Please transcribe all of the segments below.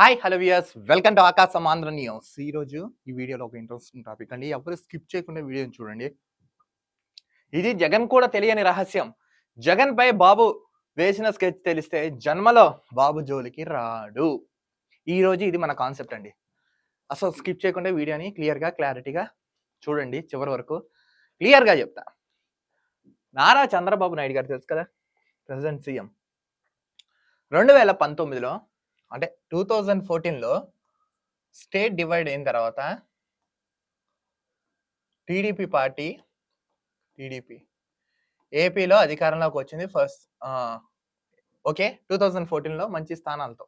Hi hello viewers welcome to Aakasam Andhra news ఈ ఈ వీడియోలో ఒక ఇంట్రెస్టింగ్ టాపిక్ అండి. ఎవరు స్కిప్ చేయకుండా వీడియోని చూడండి. ఇది జగన్ కూడా తెలియని రహస్యం. జగన్ పై బాబు వేసిన స్కెచ్ తెలిస్తే జన్మలో బాబు జోలికి రాడు. ఈ రోజు ఇది మన కాన్సెప్ట్ అండి. అసలు స్కిప్ చేయకుండా వీడియోని క్లియర్గా క్లారిటీగా చూడండి చివరి వరకు. క్లియర్గా చెప్తా. నారా చంద్రబాబు నాయుడు గారు తెలుసు కదా? President CM. రెండు వేల పంతొమ్మిదిలో అంటే టూ థౌజండ్ ఫోర్టీన్లో స్టేట్ డివైడ్ అయిన తర్వాత టీడీపీ పార్టీ టీడీపీ ఏపీలో అధికారంలోకి వచ్చింది ఫస్ట్ ఓకే టూ థౌజండ్ ఫోర్టీన్లో మంచి స్థానాలతో.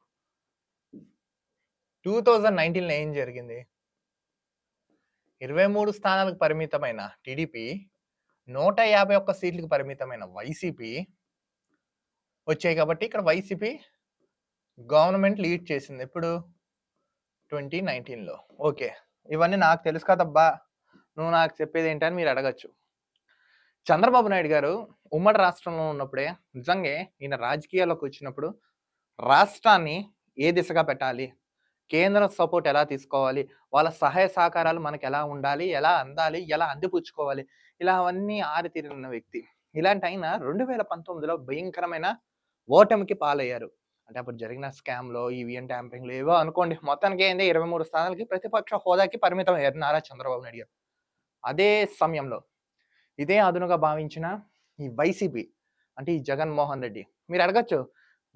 టూ థౌజండ్ నైన్టీన్లో ఏం జరిగింది? ఇరవై మూడు స్థానాలకు పరిమితమైన టీడీపీ నూట యాభై ఒక్క సీట్లకు పరిమితమైన వైసీపీ వచ్చాయి కాబట్టి ఇక్కడ వైసీపీ గవర్నమెంట్ లీడ్ చేసింది ఇప్పుడు ట్వంటీ నైన్టీన్లో. ఓకే. ఇవన్నీ నాకు తెలుసు కదబ్బా. నువ్వు నాకు చెప్పేది ఏంటని మీరు అడగచ్చు. చంద్రబాబు నాయుడు గారు ఉమ్మడి రాష్ట్రంలో ఉన్నప్పుడే నిజంగా ఈయన రాజకీయాల్లోకి వచ్చినప్పుడు రాష్ట్రాన్ని ఏ దిశగా పెట్టాలి? కేంద్ర సపోర్ట్ ఎలా తీసుకోవాలి? వాళ్ళ సహాయ సహకారాలు మనకు ఎలా ఉండాలి? ఎలా అందాలి? ఎలా అందిపుచ్చుకోవాలి? ఇలా అవన్నీ ఆరితీరిన వ్యక్తి. ఇలాంటి ఆయన రెండు వేల పంతొమ్మిదిలో భయంకరమైన ఓటమికి పాలయ్యారు. అంటే అప్పుడు జరిగిన స్కామ్లో ఈవీఎం ట్యాంపరింగ్లు ఏవో అనుకోండి. మొత్తానికి ఏంది? ఇరవై మూడు స్థానాలకి ప్రతిపక్ష హోదాకి పరిమితం అయ్యారు నారా చంద్రబాబు నాయుడు గారు. అదే సమయంలో ఇదే అదునుగా భావించిన ఈ వైసీపీ అంటే ఈ జగన్మోహన్ రెడ్డి. మీరు అడగచ్చు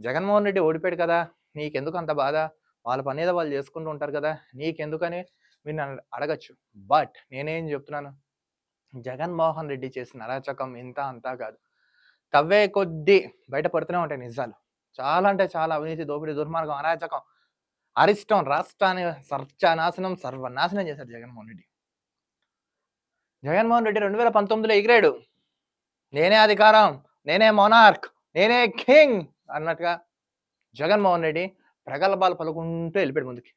జగన్మోహన్ రెడ్డి ఓడిపోయాడు కదా నీకెందుకు అంత బాధ? వాళ్ళ పని ఏదో వాళ్ళు చేసుకుంటూ ఉంటారు కదా నీకెందుకని? మీరు నన్ను అడగచ్చు. బట్ నేనేం చెప్తున్నాను? జగన్మోహన్ రెడ్డి చేసిన అరాచకం ఇంత అంతా కాదు. తవ్వే కొద్దీ బయటపడుతూనే ఉంటాయి నిజాలు. చాలా అంటే చాలా అవినీతి దోపిడీ దుర్మార్గం అరాచకం. అరిష్టం రాష్ట్రాన్ని సర్వనాశనం సర్వనాశనం చేశారు జగన్మోహన్ రెడ్డి. జగన్మోహన్ రెడ్డి రెండు వేల పంతొమ్మిదిలో ఎగిరాడు. నేనే అధికారం నేనే మొనార్క్ నేనే కింగ్ అన్నట్టుగా జగన్మోహన్ రెడ్డి ప్రగల్భాలు పలుకుంటూ వెళ్ళిపోయాడు ముందుకి.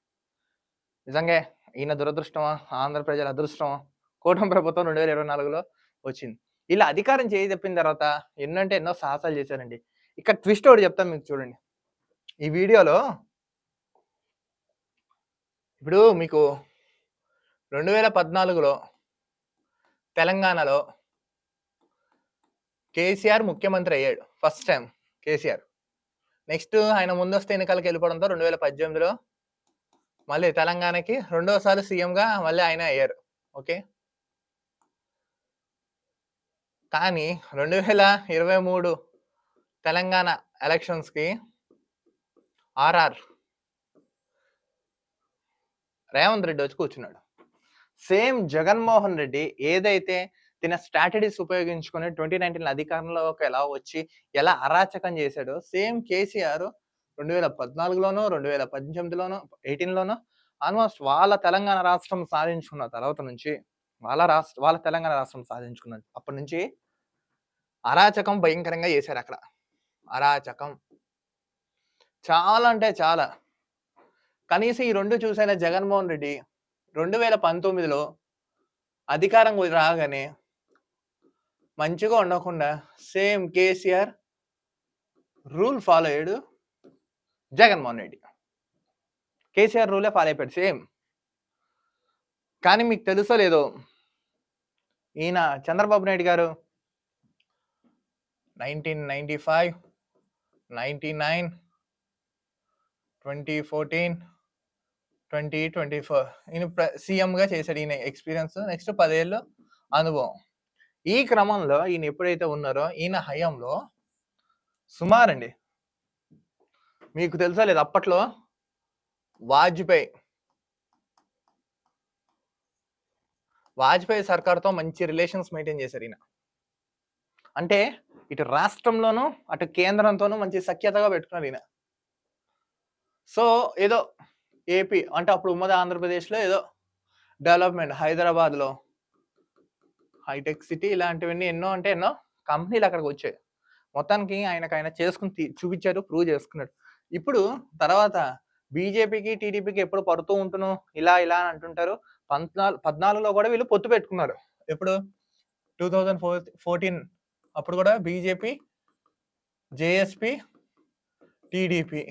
నిజంగా ఈయన దురదృష్టమా ఆంధ్ర ప్రజల అదృష్టమా? కూటమి ప్రభుత్వం రెండు వేల ఇరవై నాలుగులో వచ్చింది. ఇలా అధికారం చేయి తప్పిన తర్వాత ఎన్నంటే ఎన్నో సాహసాలు చేశారండి. ఇక్కడ ట్విస్ట్ ఒకటి చెప్తాను మీకు చూడండి. ఈ వీడియోలో ఇప్పుడు మీకు రెండు వేల పద్నాలుగులో తెలంగాణలో కేసీఆర్ ముఖ్యమంత్రి అయ్యాడు ఫస్ట్ టైం కేసీఆర్. నెక్స్ట్ ఆయన ముందస్తు ఎన్నికలకు వెళ్ళిపోవడంతో రెండు వేల పద్దెనిమిదిలో మళ్ళీ తెలంగాణకి రెండోసారి సీఎంగా మళ్ళీ ఆయన అయ్యారు. ఓకే? కానీ రెండు వేల ఇరవై మూడు తెలంగాణ ఎలక్షన్స్కి ఆర్ఆర్ రేవంత్ రెడ్డి వచ్చి కూర్చున్నాడు. సేమ్ జగన్మోహన్ రెడ్డి ఏదైతే తిన స్ట్రాటజీస్ ఉపయోగించుకొని ట్వంటీ నైన్టీన్ అధికారంలోకి ఎలా వచ్చి ఎలా అరాచకం చేశాడో సేమ్ కేసీఆర్ రెండు వేల పద్నాలుగులోనో రెండు వేల పద్దెనిమిదిలోనో ఎయిటీన్లోనో ఆల్మోస్ట్ వాళ్ళ తెలంగాణ రాష్ట్రం సాధించుకున్న తర్వాత నుంచి వాళ్ళ రాష్ట్ర వాళ్ళ తెలంగాణ రాష్ట్రం సాధించుకున్న అప్పటి నుంచి అరాచకం భయంకరంగా చేశారు అక్కడ. అరాచకం. చాలా అంటే చాలా. కనీసం ఈ రెండు చూసైన జగన్మోహన్ రెడ్డి రెండు వేల పంతొమ్మిదిలో అధికారం రాగానే మంచిగా ఉండకుండా సేమ్ కేసీఆర్ రూల్ ఫాలో అయ్యాడు జగన్మోహన్ రెడ్డి. కేసీఆర్ రూలే ఫాలో అయిపోయాడు సేమ్. కానీ మీకు తెలుసో లేదో ఈయన చంద్రబాబు నాయుడు గారు nineteen ninety five ninety nine twenty fourteen twenty twenty four. ఈయన సీఎంగా చేశాడు ఈయన ఎక్స్పీరియన్స్. నెక్స్ట్ పదేళ్ళు అనుభవం. ఈ క్రమంలో ఈయన ఎప్పుడైతే ఉన్నారో ఈయన హయాంలో సుమారండి మీకు తెలుసా లేదు అప్పట్లో? వాజ్పేయి. వాజ్పేయి సర్కార్తో మంచి రిలేషన్స్ మెయింటైన్ చేశారు ఈయన. అంటే ఇటు రాష్ట్రంలోనూ అటు కేంద్రంతోనూ మంచి సఖ్యతగా పెట్టుకున్నారు ఈయన. సో ఏదో ఏపీ అంటే అప్పుడు ఉమ్మడి ఆంధ్రప్రదేశ్లో ఏదో డెవలప్మెంట్ హైదరాబాద్లో హైటెక్ సిటీ ఇలాంటివన్నీ ఎన్నో అంటే ఎన్నో కంపెనీలు అక్కడికి వచ్చాయి. మొత్తానికి ఆయనకు ఆయన చేసుకుని చూపించారు ప్రూవ్ చేసుకున్నాడు. ఇప్పుడు తర్వాత బీజేపీకి టీడీపీకి ఎప్పుడు పడుతూ ఉంటును ఇలా ఇలా అని అంటుంటారు. పద్నాలుగు పద్నాలుగులో కూడా వీళ్ళు పొత్తు పెట్టుకున్నారు. ఎప్పుడు? టూ థౌజండ్ ఫోర్ ఫోర్టీన్ అప్పుడు కూడా బీజేపీ జేఎస్పి టీడీపీ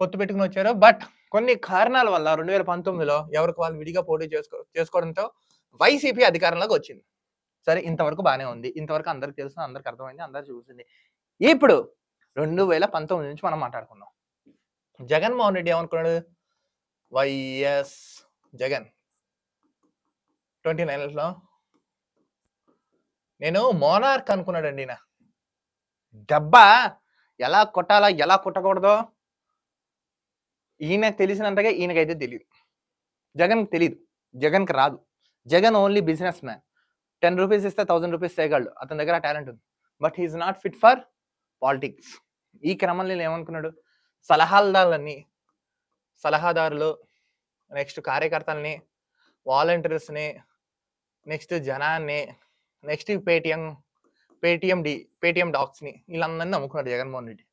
పొత్తు పెట్టుకుని వచ్చారు. బట్ కొన్ని కారణాల వల్ల రెండు వేల పంతొమ్మిదిలో ఎవరికి వాళ్ళు విడిగా పోటీ చేసుకో చేసుకోవడంతో వైసీపీ అధికారంలోకి వచ్చింది. సరే ఇంతవరకు బాగానే ఉంది. ఇంతవరకు అందరికి తెలుసు అందరికి అర్థమైంది అందరు చూసింది. ఇప్పుడు రెండు వేల పంతొమ్మిది నుంచి మనం మాట్లాడుకున్నాం జగన్మోహన్ రెడ్డి ఏమనుకున్నాడు? వైఎస్ జగన్. ట్వంటీ నైన్లో నేను మోనార్క్ అనుకున్నాడండి నా డబ్బా! ఎలా కొట్టాలా ఎలా కొట్టకూడదో ఈయనకు తెలిసినంతగా ఈయనకైతే తెలియదు జగన్కి తెలియదు జగన్కి రాదు. Jagan only business man. Ten rupees ఇస్తే థౌసండ్ రూపీస్ చేయగలడు అతని దగ్గర టాలెంట్ ఉంది. But he is not fit for politics. ఈ క్రమంలో నేను ఏమనుకున్నాడు? సలహాదారులని సలహాదారులు నెక్స్ట్ కార్యకర్తలని వాలంటీర్స్ని నెక్స్ట్ జనాన్ని next Paytm Paytm D Paytm డాక్స్ని వీళ్ళందరినీ నమ్ముకున్నాడు జగన్మోహన్ రెడ్డి.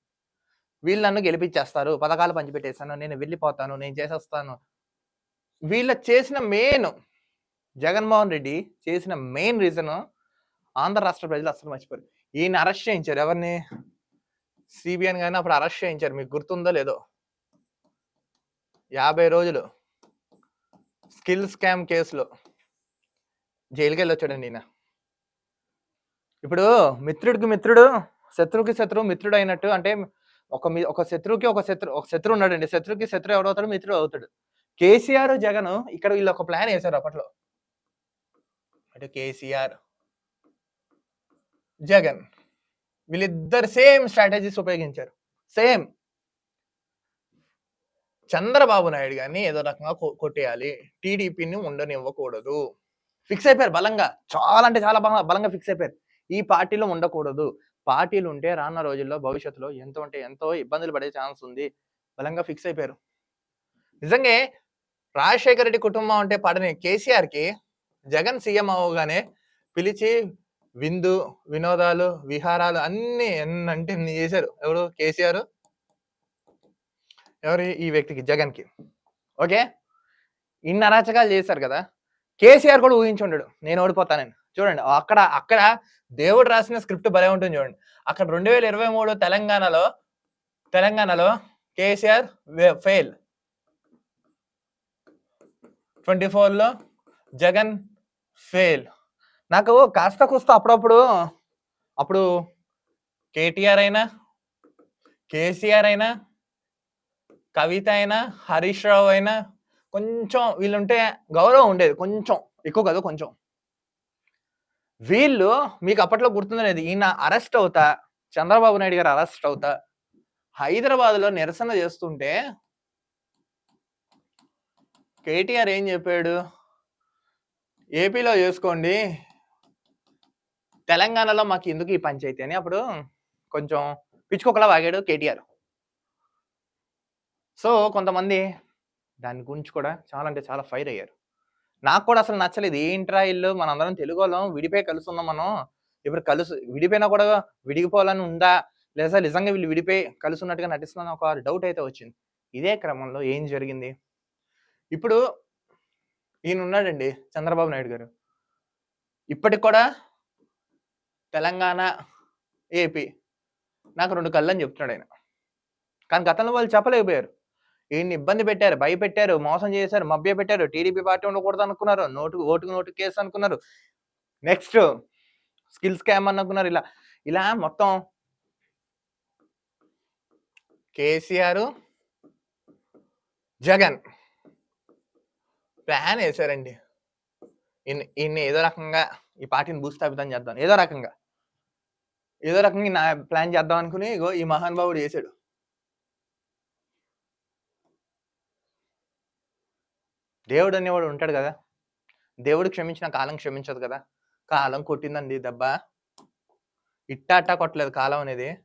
వీళ్ళు నన్ను గెలిపించేస్తారు పథకాలు పంచిపెట్టేస్తాను నేను వెళ్ళిపోతాను నేను చేసేస్తాను. వీళ్ళ చేసిన మెయిన్ జగన్మోహన్ రెడ్డి చేసిన మెయిన్ రీజన్ ఆంధ్ర రాష్ట్ర ప్రజలు అసలు మర్చిపోయారు ఈయన అరెస్ట్ చేయించారు ఎవరిని? సిబిఐని కానీ అప్పుడు అరెస్ట్ చేయించారు మీకు గుర్తుందో లేదో? యాభై రోజులు స్కిల్ స్కామ్ కేసులో జైలుకి వెళ్ళి వచ్చాడండి ఈయన. ఇప్పుడు మిత్రుడికి మిత్రుడు శత్రువుకి శత్రువు మిత్రుడు అయినట్టు అంటే ఒక మీ- ఒక శత్రువుకి ఒక శత్రు ఒక శత్రువు ఉన్నాడండి. శత్రువుకి శత్రువు ఎవడవుతాడు మిత్రుడు అవుతాడు. కేసీఆర్ జగన్ ఇక్కడ వీళ్ళు ఒక ప్లాన్ వేశారు అప్పట్లో. అంటే కేసీఆర్ జగన్ వీళ్ళిద్దరు సేమ్ స్ట్రాటజీస్ ఉపయోగించారు. సేమ్. చంద్రబాబు నాయుడు గారిని ఏదో రకంగా కొట్టేయాలి. టీడీపీని ఉండనివ్వకూడదు. ఫిక్స్ అయిపోయారు బలంగా. చాలా అంటే చాలా బలంగా బలంగా ఫిక్స్ అయిపోయారు. ఈ పార్టీలో ఉండకూడదు. పార్టీలు ఉంటే రానున్న రోజుల్లో భవిష్యత్తులో ఎంతో అంటే ఎంతో ఇబ్బందులు పడే ఛాన్స్ ఉంది. బలంగా ఫిక్స్ అయిపోయారు. నిజంగా రాజశేఖర రెడ్డి కుటుంబం అంటే పడని కేసీఆర్కి జగన్ సీఎం అవగానే పిలిచి విందు వినోదాలు విహారాలు అన్ని ఎన్నంటే ఎన్ని చేశారు? ఎవరు? కేసీఆర్? ఎవరు ఈ వ్యక్తికి? జగన్కి ఓకే? ఇన్ని అరాచకాలు చేశారు కదా? కేసీఆర్ కూడా ఊహించుండడు నేను ఓడిపోతానని. చూడండి అక్కడ అక్కడ దేవుడు రాసిన స్క్రిప్ట్ భలే ఉంటుంది చూడండి. అక్కడ రెండు వేల ఇరవై మూడు తెలంగాణలో తెలంగాణలో కేసీఆర్ ఫెయిల్. ట్వంటీ ఫోర్లో జగన్ ఫెయిల్. నాకు కాస్త కూస్త అప్పుడప్పుడు అప్పుడు కేటీఆర్ అయినా కేసీఆర్ అయినా కవిత అయినా హరీష్ రావు అయినా కొంచెం వీళ్ళుంటే గౌరవం ఉండేది కొంచెం ఎక్కువ కాదు కొంచెం. వీళ్ళు మీకు అప్పట్లో గుర్తుందనేది ఈయన అరెస్ట్ అవుతా చంద్రబాబు నాయుడు గారు అరెస్ట్ అవుతా హైదరాబాద్లో నిరసన చేస్తుంటే కేటీఆర్ ఏం చెప్పాడు? ఏపీలో చేసుకోండి తెలంగాణలో మాకు ఎందుకు ఈ పంచాయతీ అని అప్పుడు కొంచెం పిచ్చుకొకలా వాగాడు కేటీఆర్. సో కొంతమంది దాని గురించి కూడా చాలా అంటే చాలా ఫైర్ అయ్యారు. నాకు కూడా అసలు నచ్చలేదు. ఏంట్రా ఇల్లు? మనందరం తెలుగు వాళ్ళం విడిపోయి కలుసున్నాం మనం. ఇప్పుడు కలుసు విడిపోయినా కూడా విడిగిపోవాలని ఉందా? లేదా నిజంగా వీళ్ళు విడిపోయి కలుసున్నట్టుగా నటిస్తున్నాను నటిస్తున్న ఒక డౌట్ అయితే వచ్చింది. ఇదే క్రమంలో ఏం జరిగింది? ఇప్పుడు ఈయన ఉన్నాడండి చంద్రబాబు నాయుడు గారు. ఇప్పటికి కూడా తెలంగాణ ఏపీ నాకు రెండు కళ్ళు అని చెప్తున్నాడు ఆయన. కానీ గతంలో వాళ్ళు చెప్పలేకపోయారు. ఈయన్ని ఇబ్బంది పెట్టారు భయపెట్టారు మోసం చేశారు మభ్య పెట్టారు టీడీపీ పార్టీ ఉండకూడదు అనుకున్నారు నోటు ఓటుకు నోటు కేసు అనుకున్నారు. నెక్స్ట్ స్కిల్ స్కామ్ అనుకున్నారు ఇలా ఇలా మొత్తం కేసీఆర్ జగన్ ప్లాన్ వేశారండి. ఈయన ఇన్ని ఏదో రకంగా ఈ పార్టీని భూస్థాపితం చేద్దాం ఏదో రకంగా ఏదో రకంగా నా ప్లాన్ చేద్దాం అనుకుని ఇగో ఈ మహానుభావుడు చేశాడు. దేవుడు అనేవాడు ఉంటాడు కదా. దేవుడు క్షమించిన కాలం క్షమించదు కదా. కాలం కొట్టిందండి దెబ్బ. ఇట్టా అట్టా కొట్టలేదు కాలం అనేది.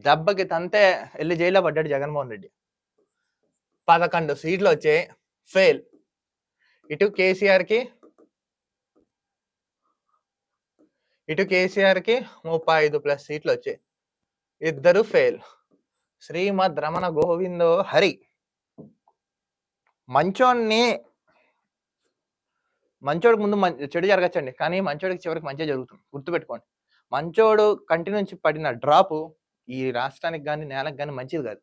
దెబ్బకి తంతే వెళ్ళి జైల్లో పడ్డాడు జగన్మోహన్ రెడ్డి. పదకొండు సీట్లు వచ్చాయి ఫెయిల్. ఇటు కేసీఆర్కి ఇటు కేసీఆర్కి ముప్పై ఐదు ప్లస్ సీట్లు వచ్చాయి ఇద్దరు ఫెయిల్. శ్రీమద్ రమణ గోవిందో హరి. మంచోన్ని మంచోడికి ముందు చెడు జరగచ్చండి. కానీ మంచోడికి చివరికి మంచి జరుగుతుంది. గుర్తుపెట్టుకోండి. మంచోడు కంటి నుంచి పడిన డ్రాప్ ఈ రాష్ట్రానికి కానీ నేలకు కానీ మంచిది కాదు.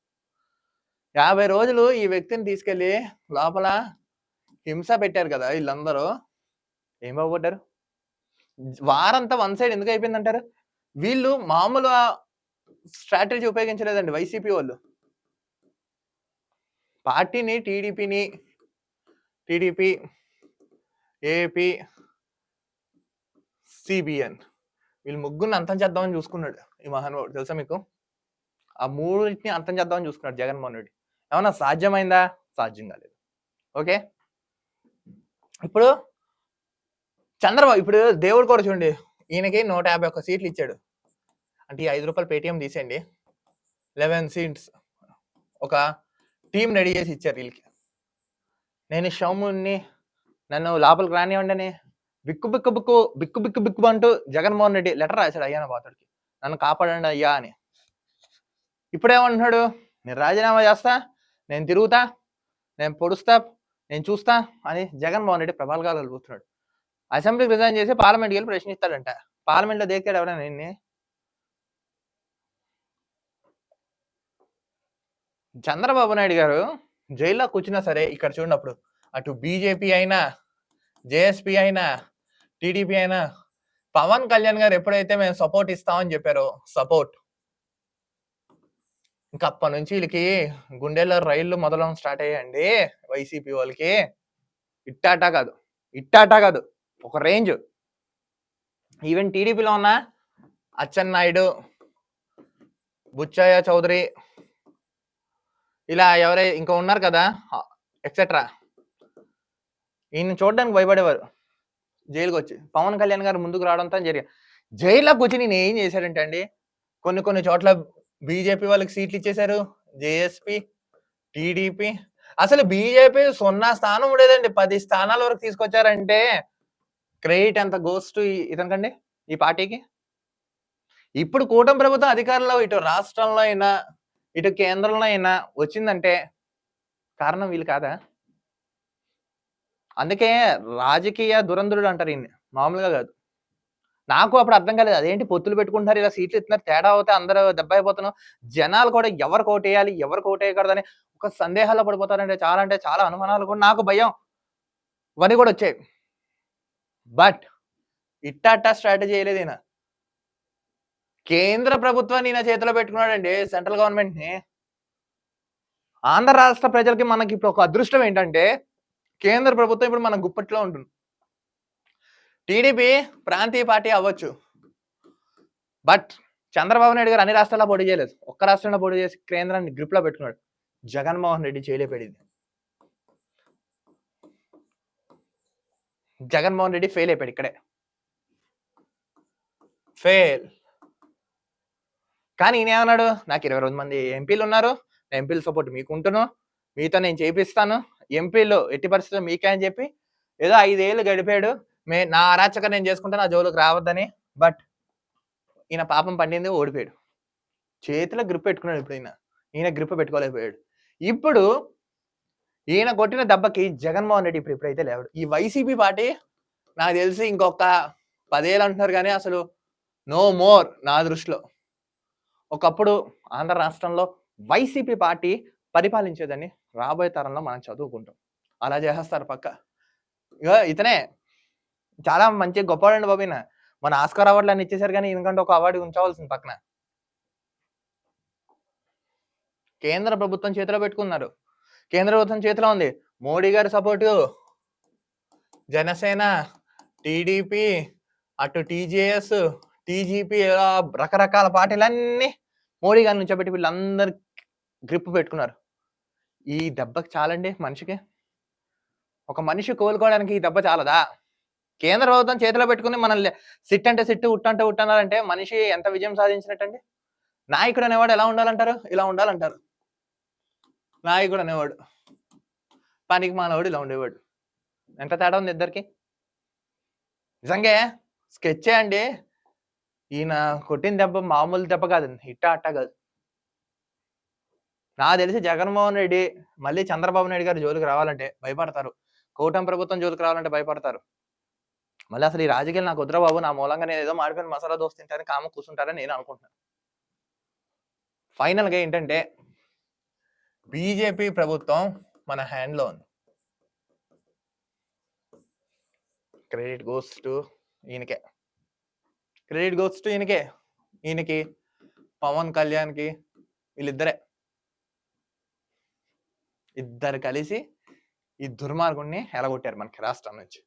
యాభై రోజులు ఈ వ్యక్తిని తీసుకెళ్ళి లోపల హింస పెట్టారు కదా వీళ్ళందరూ. ఏం బాగుపడ్డారు? వారంతా వన్ సైడ్ ఎందుకు అయిపోయిందంటారు? వీళ్ళు మామూలు స్ట్రాటజీ ఉపయోగించలేదండి వైసీపీ వాళ్ళు. పార్టీని టీడీపీని టీడీపీ ఏపీ సిబిఎన్. వీళ్ళు ముగ్గురిని అంతం చేద్దామని చూసుకున్నాడు ఈ మహానుభావుడు. తెలుసా మీకు? ఆ మూడింటిని అంతం చేద్దామని చూసుకున్నాడు జగన్మోహన్ రెడ్డి. ఏమన్నా సాధ్యమైందా? సాధ్యం కాలేదు. ఓకే? ఇప్పుడు చంద్రబాబు ఇప్పుడు దేవుడు కూడా చూడండి ఈయనకి నూట యాభై ఒక్క సీట్లు ఇచ్చాడు. అంటే ఈ ఐదు రూపాయలు పేటిఎం తీసేయండి. లెవెన్ సీట్స్ ఒక టీం రెడీ చేసి ఇచ్చారు వీళ్ళకి. నేను షౌముని నన్ను లోపలికి రానివ్వండి అని బిక్కు బిక్కు బిక్కు బిక్కు బిక్కు బిక్కు అంటూ జగన్మోహన్ రెడ్డి లెటర్ రాశాడు అయ్యాన బాతుడికి. నన్ను కాపాడండి అయ్యా అని. ఇప్పుడేమంటున్నాడు? నేను రాజీనామా చేస్తా నేను తిరుగుతా నేను పొడుస్తా నేను చూస్తా అని జగన్మోహన్ రెడ్డి ప్రభావాలు కలుగుతున్నాడు అసెంబ్లీకి రిజైన్ చేసి పార్లమెంట్కి వెళ్ళి ప్రశ్నిస్తాడంట. పార్లమెంట్లో దేకాడు ఎవరైనా నిన్నే? చంద్రబాబు నాయుడు గారు జైల్లో కూర్చున్నా సరే ఇక్కడ చూడినప్పుడు అటు బీజేపీ అయినా జేఎస్పీ అయినా టీడీపీ అయినా పవన్ కళ్యాణ్ గారు ఎప్పుడైతే మేము సపోర్ట్ ఇస్తామని చెప్పారో సపోర్ట్. ఇంకా అప్పటి నుంచి వీళ్ళకి గుండెల్లో రైళ్ళు మొదలవడం స్టార్ట్ అయ్యాయండి వైసీపీ వాళ్ళకి. ఇట్టాటా కాదు ఇట్టాటా కాదు ఒక రేంజ్. ఈవెన్ టీడీపీలో ఉన్న అచ్చెన్నాయుడు బుచ్చయ్య చౌదరి ఇలా ఎవరై ఇంకా ఉన్నారు కదా ఎక్సెట్రా ఈయన చూడడానికి భయపడేవారు. జైలుకి వచ్చి పవన్ కళ్యాణ్ గారు ముందుకు రావడంతో జరిగా జైల్లోకి వచ్చి నేను ఏం చేశాడంటే అండి కొన్ని కొన్ని చోట్ల బీజేపీ వాళ్ళకి సీట్లు ఇచ్చేశారు జేఎస్పి టీడీపీ. అసలు బీజేపీ సున్నా స్థానం ఉండేదండి. పది స్థానాల వరకు తీసుకొచ్చారంటే క్రెడిట్ ఎంత గోస్ టు ఇతనికండి ఈ పార్టీకి? ఇప్పుడు కూటమి ప్రభుత్వం అధికారంలో ఇటు రాష్ట్రంలో అయినా ఇటు కేంద్రంలో అయినా వచ్చిందంటే కారణం వీళ్ళు కాదా? అందుకే రాజకీయ దురంధరుడు అంటారు ఈయన్ని. మామూలుగా కాదు. నాకు అప్పుడు అర్థం కాలేదు. అదేంటి పొత్తులు పెట్టుకుంటున్నారు ఇలా సీట్లు ఇస్తున్నారు తేడా అవుతే అందరూ దెబ్బ అయిపోతున్నాం జనాలు కూడా ఎవరు కోటేయాలి ఎవరు కోటేయకూడదని ఒక సందేహాల్లో పడిపోతారంటే చాలా అంటే చాలా అనుమానాలు కూడా నాకు భయం. ఇవన్నీ కూడా వచ్చాయి. బట్ ఇట్టాటా స్ట్రాటజీ వేయలేదు ఈయన. కేంద్ర ప్రభుత్వాన్ని ఈయన చేతిలో పెట్టుకున్నాడండి సెంట్రల్ గవర్నమెంట్ని. ఆంధ్ర రాష్ట్ర ప్రజలకి మనకి ఇప్పుడు ఒక అదృష్టం ఏంటంటే కేంద్ర ప్రభుత్వం ఇప్పుడు మన గుప్పట్లో ఉంటుంది. టీడీపీ ప్రాంతీయ పార్టీ అవ్వచ్చు. బట్ చంద్రబాబు నాయుడు గారు అన్ని రాష్ట్రాల్లో పోటీ చేయలేదు. ఒక్క రాష్ట్రంలో పోటీ చేసి కేంద్రాన్ని గ్రిప్లో పెట్టుకున్నాడు. జగన్మోహన్ రెడ్డి చేయలేపడింది జగన్మోహన్ రెడ్డి ఫెయిల్ అయిపోయాడు ఇక్కడే. ఫెయిల్. కానీ ఈయన ఏమన్నాడు? నాకు ఇరవై రోజు మంది ఎంపీలు ఉన్నారు. ఎంపీల సపోర్ట్ మీకు ఉంటును మీతో నేను చేపిస్తాను. ఎంపీలు ఎట్టి పరిస్థితుల్లో మీకే అని చెప్పి ఏదో ఐదేళ్ళు గడిపాడు. మే నా అరాచక నేను చేసుకుంటే నా జోలికి రావద్దని బట్ ఈయన పాపం పండింది ఓడిపోయాడు. చేతిలో గ్రిప్ పెట్టుకున్నాడు ఇప్పుడు ఈయన ఈయన గ్రిప్ పెట్టుకోలేకపోయాడు. ఇప్పుడు ఈయన కొట్టిన దెబ్బకి జగన్మోహన్ రెడ్డి ఇప్పుడు ఇప్పుడైతే లేవాడు? ఈ వైసీపీ పార్టీ నాకు తెలిసి ఇంకొక పదేళ్ళు అంటున్నారు కానీ అసలు నో మోర్ నా దృష్టిలో. ఒకప్పుడు ఆంధ్ర రాష్ట్రంలో వైసీపీ పార్టీ పరిపాలించేదని రాబోయే తరంలో మనం చదువుకుంటాం. అలా చేసేస్తారు పక్క. ఇక ఇతనే చాలా మంచి గొప్పవాడండి బాబు మన ఆస్కార్ అవార్డులు అని ఇచ్చేసారు కానీ ఎందుకంటే ఒక అవార్డు ఉంచవలసింది పక్కన. కేంద్ర ప్రభుత్వం చేతిలో పెట్టుకున్నారు. కేంద్ర ప్రభుత్వం చేతిలో ఉంది. మోడీ గారి సపోర్టు. జనసేన టీడీపీ అటు టీజేఎస్ టీజీపీ రకరకాల పార్టీలన్నీ మోడీ గారిని నుంచోబెట్టి వీళ్ళందరు గ్రిప్ పెట్టుకున్నారు. ఈ దెబ్బకి చాలండి మనిషికి. ఒక మనిషి కోలుకోవడానికి ఈ దెబ్బ చాలదా? కేంద్ర ప్రభుత్వం చేతిలో పెట్టుకుని మనల్ని సిట్ అంటే సిట్టు ఉట్టంటే అంటే ఉట్టన్నారంటే మనిషి ఎంత విజయం సాధించినట్టండి? నాయకుడు అనేవాడు ఎలా ఉండాలంటారు? ఇలా ఉండాలంటారు. నాయకుడు అనేవాడు పనికి మానవాడు ఇలా ఉండేవాడు. ఎంత తేడా ఉంది ఇద్దరికి? నిజంగా స్కెచ్చే అండి. ఈయన కొట్టిన దెబ్బ మామూలు దెబ్బ కాదు ఇట్టా అట్టా కాదు. నాకు తెలిసి జగన్మోహన్ రెడ్డి మళ్ళీ చంద్రబాబు నాయుడు గారు జోలికి రావాలంటే భయపడతారు. కూటమి ప్రభుత్వం జోలికి రావాలంటే భయపడతారు. మళ్ళీ అసలు ఈ రాజకీయాలు నాకు వద్దురా బాబు నా మూలంగా నేను ఏదో మాడిపోయిన మసాలా దోశ తింటారని కామ కూర్చుంటారని నేను అనుకుంటున్నాను. ఫైనల్గా ఏంటంటే బీజేపీ ప్రభుత్వం మన హ్యాండ్లో ఉంది. క్రెడిట్ గోస్ టు ఈయనకే. క్రెడిట్ గోస్ టు ఈయనకే. ఈయనకి పవన్ కళ్యాణ్కి వీళ్ళిద్దరే. ఇద్దరు కలిసి ఈ దుర్మార్గుణ్ణి ఎలగొట్టారు మనకి రాష్ట్రం నుంచి.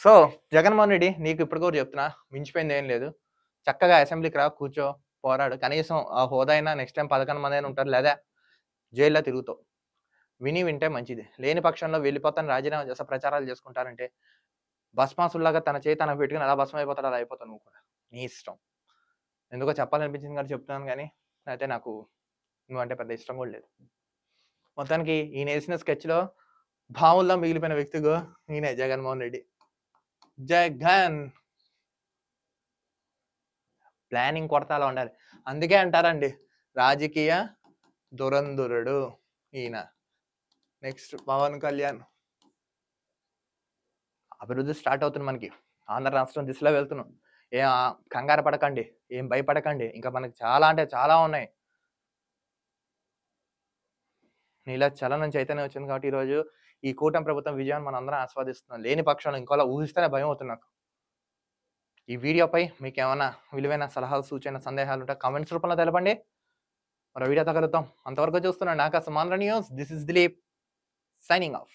సో జగన్మోహన్ రెడ్డి నీకు ఇప్పుడు కూడా చెప్తున్నా మించిపోయింది ఏం లేదు. చక్కగా అసెంబ్లీకి రా కూర్చో పోరాడు. కనీసం ఆ హోదా అయినా నెక్స్ట్ టైం పదకొండు మంది అయినా ఉంటారు లేదా జైల్లో తిరుగుతావు. విని వింటే మంచిది. లేని పక్షంలో వెళ్ళిపోతాను రాజీనామా చేస్తా ప్రచారాలు చేసుకుంటారంటే భస్మాసుల్లాగా తన చేయి తనకు పెట్టుకుని అలా భస్మం అయిపోతాడు అలా అయిపోతాను నువ్వు కూడా. నీ ఇష్టం. ఎందుకో చెప్పాలనిపించింది కానీ చెప్తున్నాను కానీ అయితే నాకు నువ్వంటే పెద్ద ఇష్టం కూడా లేదు. మొత్తానికి ఈయన వేసిన స్కెచ్లో భావుల్లో మిగిలిపోయిన వ్యక్తిగో ఈయనే జగన్మోహన్ రెడ్డి. జగన్! ప్లానింగ్ కొడతాలో ఉండాలి. అందుకే అంటారండి రాజకీయ దురంధురుడు ఈయన. నెక్స్ట్ పవన్ కళ్యాణ్. అభివృద్ధి స్టార్ట్ అవుతుంది మనకి. ఆంధ్ర రాష్ట్రం దిశలో వెళ్తున్నాం. ఏం కంగారు పడకండి ఏం భయపడకండి. ఇంకా మనకి చాలా అంటే చాలా ఉన్నాయి. ఇలా చలనం చైతన్యం వచ్చింది కాబట్టి ఈరోజు ఈ కూటమి ప్రభుత్వం విజయాన్ని మనం అందరం ఆస్వాదిస్తున్నాం. లేని పక్షంలో ఇంకోలా ఊహిస్తేనే భయం అవుతుంది నాకు. ఈ వీడియోపై మీకు ఏమైనా విలువైన సలహాలు సూచన సందేహాలు ఉంటే కామెంట్స్ రూపంలో తెలపండి. మరో వీడియో తగలుతాం అంతవరకు చూస్తున్నాను Aakasa Andhra news. This is Dilip signing off.